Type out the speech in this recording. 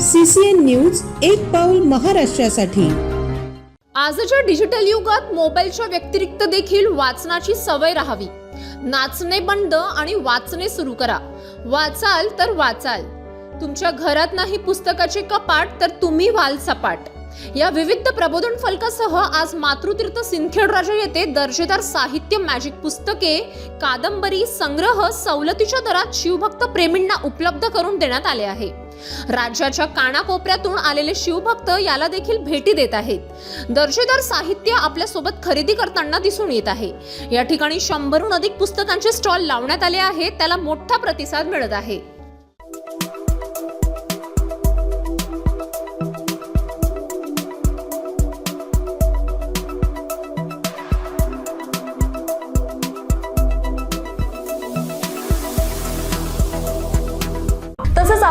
CCN news एक पाऊल महाराष्ट्रासाठी. आजच्या डिजिटल युगात मोबाईलच्या व्यतिरिक्त देखील वाचनाची सवय राहावी. नाचणे बंद आणि वाचणे सुरू करा. वाचाल तर वाचाल. तुमच्या घरात नाही पुस्तकाचे कपाट तर तुम्ही व्हाल सपाट या विविध प्रबोधन फलकासह आज मातृतीर्थ सिंदखेड राजा येथे दर्जेदार साहित्य मॅजिक पुस्तके कादंबरी संग्रह सवलतीच्या दरात शिवभक्त प्रेमींना उपलब्ध करून देण्यात आले आहे. राज्याच्या कानाकोपऱ्यातून आलेले शिवभक्त याला देखील भेटी देत आहेत. दर्जेदार साहित्य आपल्यासोबत खरेदी करताना दिसून येत आहे. या ठिकाणी शंभरहून अधिक पुस्तकांचे स्टॉल लावण्यात आले आहेत. त्याला मोठा प्रतिसाद मिळत आहे.